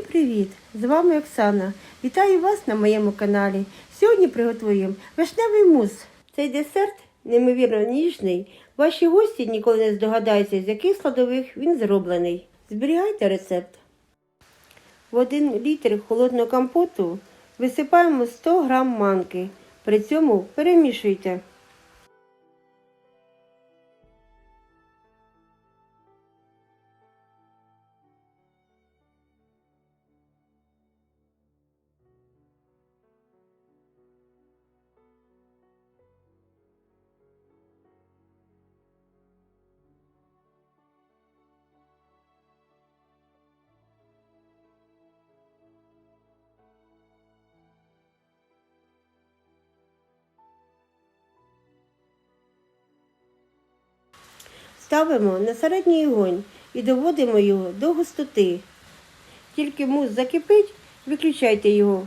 Всім привіт! З вами Оксана. Вітаю вас на моєму каналі. Сьогодні приготуємо вишневий мус. Цей десерт неймовірно ніжний. Ваші гості ніколи не здогадаються, з яких складових він зроблений. Зберігайте рецепт. В 1 літр холодного компоту висипаємо 100 г манки. При цьому перемішуйте. Ставимо на середній огонь і доводимо його до густоти. Тільки мус закипить, виключайте його.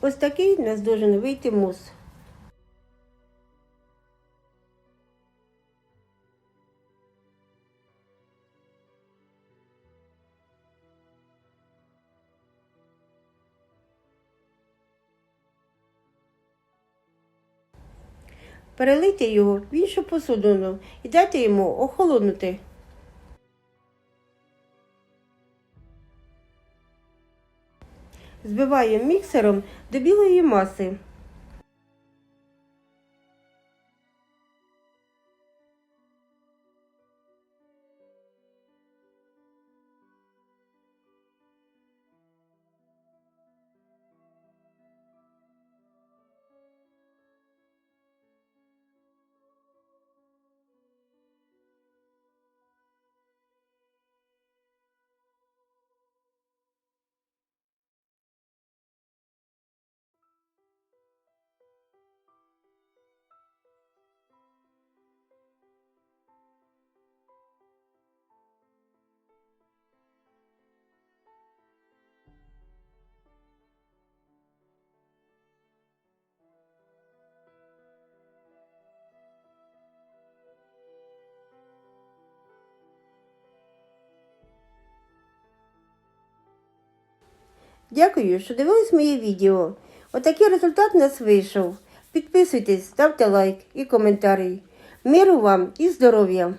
Ось такий нас должен вийти мус. Перелийте його в іншу посудину і дайте йому охолонути. Збиваємо міксером до білої маси. Дякую, що дивились моє відео. Отакий результат у нас вийшов. Підписуйтесь, ставте лайк і коментарі. Миру вам і здоров'я!